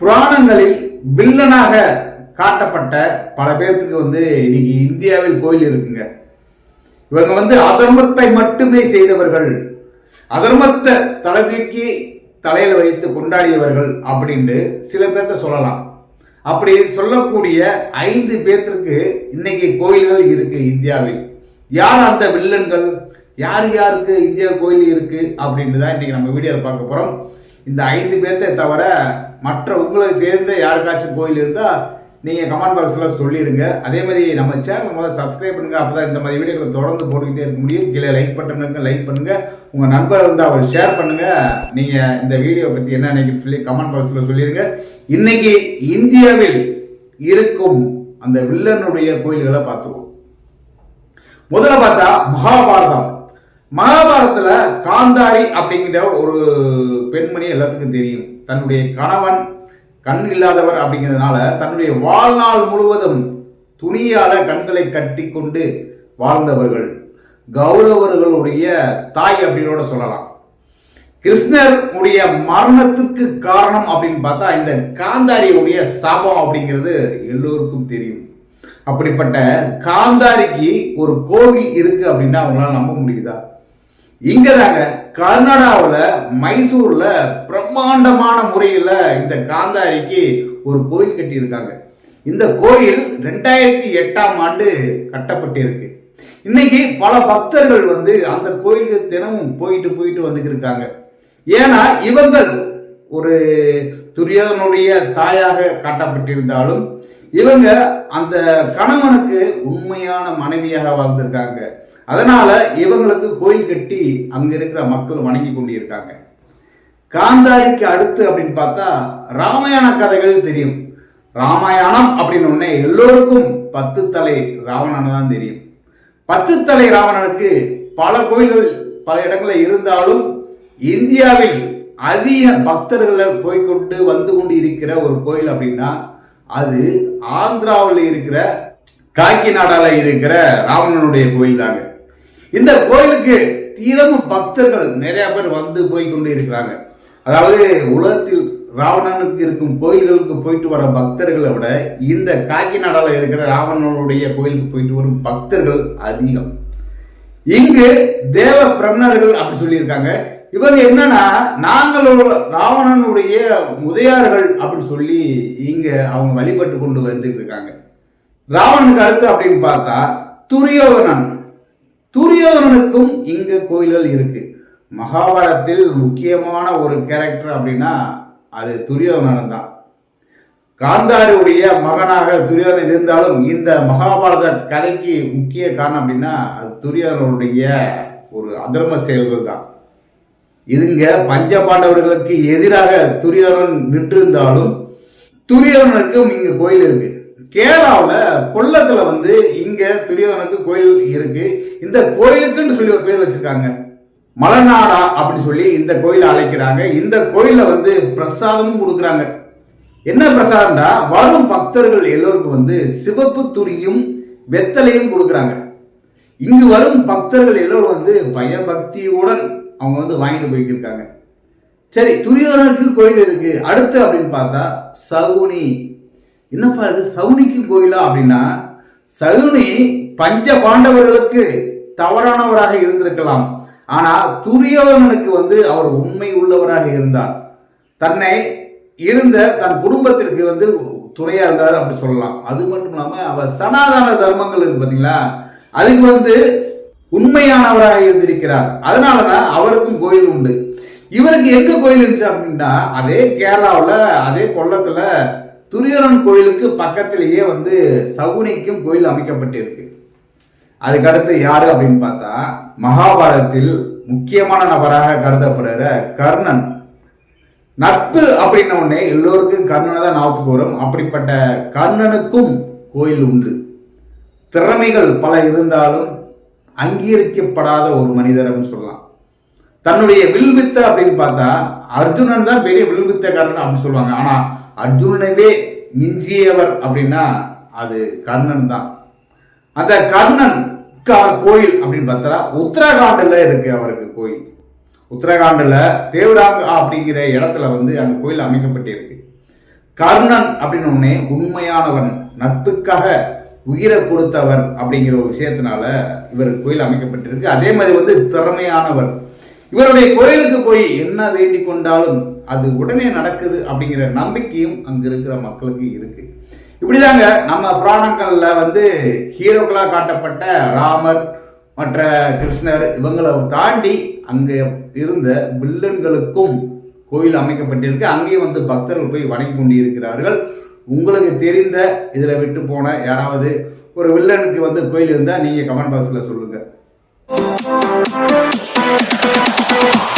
புராணங்களில் வில்லனாக காட்டப்பட்ட பல பேர்த்துக்கு வந்து இன்னைக்கு இந்தியாவில் கோயில் இருக்குங்க. இவங்க வந்து அதர்மத்தை மட்டுமே செய்தவர்கள். அதர்மத்தை தலை தூக்கி வைத்து கொண்டாடியவர்கள் அப்படின்ட்டு சில பேர்த்த சொல்லலாம். அப்படி சொல்லக்கூடிய ஐந்து பேர்த்திற்கு இன்னைக்கு கோயில்கள் இருக்கு இந்தியாவில். யார் அந்த வில்லன்கள்? யார் யாருக்கு இந்தியா கோயில் இருக்கு அப்படின்னு தான் இன்னைக்கு நம்ம வீடியோவில் பார்க்க போறோம். இந்த ஐந்து பேர்த்தை தவிர மற்ற உங்களுக்கு தெரிந்த யாருக்காச்சும் கோயில் இருந்தால் நீங்கள் கமெண்ட் பாக்ஸில் சொல்லிடுங்க அதே மாதிரி நம்ம சேனல் முதல்ல சப்ஸ்கிரைப் பண்ணுங்கள் அப்போ தான் இந்த மாதிரி வீடியோக்களை தொடர்ந்து போட்டுக்கிட்டே இருக்க முடியும். கீழே லைக் பண்ணுங்க லைக் பண்ணுங்கள் உங்கள் நண்பர் வந்து அவர் ஷேர் பண்ணுங்கள் நீங்கள் இந்த வீடியோ பற்றி என்ன நினைக்கிறீங்கன்னு சொல்லி கமெண்ட் பாக்ஸில் சொல்லிடுங்க இன்னைக்கு இந்தியாவில் இருக்கும் அந்த வில்லனுடைய கோயில்களை பார்த்துருவோம். முதல்ல பார்த்தா மகாபாரதம். மகாபாரதத்தில் காந்தாரி அப்படிங்கிற ஒரு பெண்மணி எல்லாத்துக்கும் தெரியும். தன்னுடைய கணவன் கண் இல்லாதவர் அப்படிங்கிறதுனால தன்னுடைய வாழ்நாள் முழுவதும் துணியால கண்களை கட்டி கொண்டு வாழ்ந்தவர்கள் கௌரவர்களுடைய தாய் அப்படின்னோட சொல்லலாம். கிருஷ்ணர் உடைய மரணத்துக்கு காரணம் அப்படின்னு பார்த்தா இந்த காந்தாரியுடைய சாபம் அப்படிங்கிறது எல்லோருக்கும் தெரியும். அப்படிப்பட்ட காந்தாரிக்கு ஒரு கோவில் இருக்கு அப்படின்னா அவங்களால நம்ப முடியுதா? இங்க தாங்க கர்நாடகாவில் மைசூர்ல பிரம்மாண்டமான முறையில் இந்த காந்தாரிக்கு ஒரு கோயில் கட்டியிருக்காங்க. இந்த கோயில் ரெண்டாயிரத்தி எட்டாம் ஆண்டு கட்டப்பட்டிருக்கு. இன்னைக்கு பல பக்தர்கள் வந்து அந்த கோயிலுக்கு தினமும் போயிட்டு போயிட்டு வந்துட்டு இருக்காங்க. ஏன்னா இவங்கள் ஒரு துரியோதனுடைய தாயாக காட்டப்பட்டிருந்தாலும் இவங்க அந்த கணவனுக்கு உண்மையான மனைவியாக வாழ்ந்திருக்காங்க. அதனால இவங்களுக்கு கோயில் கட்டி அங்க இருக்கிற மக்கள் வணங்கி கொண்டிருக்காங்க. காந்தாரிக்கு அடுத்து அப்படின்னு பார்த்தா ராமாயண கதைகள் தெரியும். ராமாயணம் அப்படின்னு உடனே எல்லோருக்கும் பத்து தலை ராவணன் தான் தெரியும். பத்து தலை ராவணனுக்கு பல கோயில்கள் பல இடங்களில் இருந்தாலும் இந்தியாவில் அதிக பக்தர்களை போய்கொண்டு வந்து கொண்டு இருக்கிற ஒரு கோயில் அப்படின்னா அது ஆந்திராவில் இருக்கிற காக்கிநாடால இருக்கிற ராவணனுடைய கோயில் தாங்க இந்த கோயிலுக்கு தீரமும் பக்தர்கள் நிறைய பேர் வந்து போய் கொண்டு இருக்கிறாங்க. அதாவது உலகத்தில் ராவணனுக்கு இருக்கும் கோயில்களுக்கு போயிட்டு வர பக்தர்களை விட இந்த காக்கிநாடால இருக்கிற ராவணனுடைய கோயிலுக்கு போயிட்டு வரும் பக்தர்கள் அதிகம். இங்கு தேவ பிரமணர்கள் அப்படி சொல்லியிருக்காங்க. இவங்க என்னன்னா நாங்கள் ராவணனுடைய முதையார்கள் அப்படின்னு சொல்லி இங்க அவங்க வழிபட்டு கொண்டு வந்துட்டு இருக்காங்க. ராவணனுக்கு அடுத்து அப்படின்னு பார்த்தா துரியோதனன். துரியோதனனுக்கும் இங்கு கோயில்கள் இருக்கு. மகாபாரத்தில் முக்கியமான ஒரு கேரக்டர் அப்படின்னா அது துரியோதனன் தான். காந்தாரியுடைய மகனாக துரியோதனன் இருந்தாலும் இந்த மகாபாரத கதைக்கு முக்கிய காரணம் அப்படின்னா அது துரியோதனனுடைய ஒரு அதர்ம செயல்கள் தான். இதுங்க பஞ்ச பாண்டவர்களுக்கு எதிராக துரியோதனன் நின்றிருந்தாலும் துரியோதனனுக்கும் இங்கு கோயில் இருக்கு. கேரளாவில் கொல்லத்தில் வந்து இங்கே துரியோதனுக்கு கோயில் இருக்கு. இந்த கோயிலுக்குன்னு சொல்லி ஒரு பேர் வச்சிருக்காங்க. மலநாடா அப்படி சொல்லி இந்த கோயிலை அழைக்கிறாங்க. இந்த கோயிலில் வந்து பிரசாதமும் கொடுக்குறாங்க. என்ன பிரசாதம்டா? வரும் பக்தர்கள் எல்லோருக்கும் வந்து சிவப்பு துரியும் வெத்தலையும் கொடுக்குறாங்க. இங்கு வரும் பக்தர்கள் எல்லோரும் வந்து பயபக்தியுடன் அவங்க வந்து வாங்கிட்டு போய்க்கிருக்காங்க. சரி துரியோதனுக்கு கோயில் இருக்கு. அடுத்து அப்படின்னு பார்த்தா சகுனி. என்னப்பா இது? சவுனிக்கு கோயிலா? அப்படின்னா சகுனி பஞ்ச பாண்டவர்களுக்கு தவறானவராக இருந்திருக்கலாம். ஆனா துரியோதனனுக்கு வந்து அவர் உண்மை உள்ளவராக இருந்தார். தன்னை இருந்த தன் குடும்பத்திற்கு வந்து துணையா இருந்தார் அப்படி சொல்லலாம். அது மட்டும் இல்லாம அவர் சனாதன தர்மங்கள் இருக்கு பாத்தீங்களா? அதுக்கு வந்து உண்மையானவராக இருந்திருக்கிறார். அதனாலதான் அவருக்கும் கோயில் உண்டு. இவருக்கு எங்க கோயில் இருந்துச்சு அப்படின்னா அதே கேரளாவில் அதே கொல்லத்துல துரியரன் கோயிலுக்கு பக்கத்திலேயே வந்து சகுனிக்கும் கோயில் அமைக்கப்பட்டிருக்கு. அதுக்கடுத்து யாரு அப்படின்னு பார்த்தா மகாபாரதத்தில் முக்கியமான நபராக கருதப்படுகிற கர்ணன். நட்பு அப்படின்ன உடனே எல்லோருக்கும் கர்ணனை தான் ஞாபகத்துக்கு வரும். அப்படிப்பட்ட கர்ணனுக்கும் கோயில் உண்டு. திறமைகள் பல இருந்தாலும் அங்கீகரிக்கப்படாத ஒரு மனிதர் அப்படின்னு சொல்லலாம். தன்னுடைய வில்வித்த அப்படின்னு பார்த்தா அர்ஜுனன் தான் பெரிய வில்வித்தக்காரன் அப்படின்னு சொல்லுவாங்க. ஆனா அர்ஜுனனவே மிஞ்சியவர் அப்படின்னா அது கர்ணன் தான். அந்த கர்ணன் கோயில் அப்படின்னு பார்த்தா உத்தரகாண்டில் இருக்கு அவருக்கு கோயில். உத்தரகாண்டில் தேவராங்க அப்படிங்கிற இடத்துல வந்து அந்த கோயில் அமைக்கப்பட்டிருக்கு. கர்ணன் அப்படின்னு ஒன்னே உண்மையானவன் நட்புக்காக உயிரை கொடுத்தவர் அப்படிங்கிற ஒரு விஷயத்தினால இவர் கோயில் அமைக்கப்பட்டிருக்கு. அதே மாதிரி வந்து திறமையானவர். இவருடைய கோயிலுக்கு போய் என்ன வேண்டி கொண்டாலும் அது உடனே நடக்குது அப்படிங்கிற நம்பிக்கையும் அங்க இருக்கிற மக்களுக்கு இருக்கு. இப்படிதாங்க நம்ம புராணங்கள்ல வந்து ஹீரோக்களா காட்டப்பட்ட ராமர் மற்ற கிருஷ்ணர் இவங்களை தாண்டி அங்க இருந்த வில்லன்களுக்கும் கோயில் அமைக்கப்பட்டிருக்கு. அங்கேயும் வந்து பக்தர்கள் போய் வணங்கி கொண்டு இருக்கிறார்கள் உங்களுக்கு தெரிந்த இதுல விட்டு போன யாராவது ஒரு வில்லனுக்கு வந்து கோயில் இருந்தா நீங்க கமெண்ட் பாக்ஸ்ல Música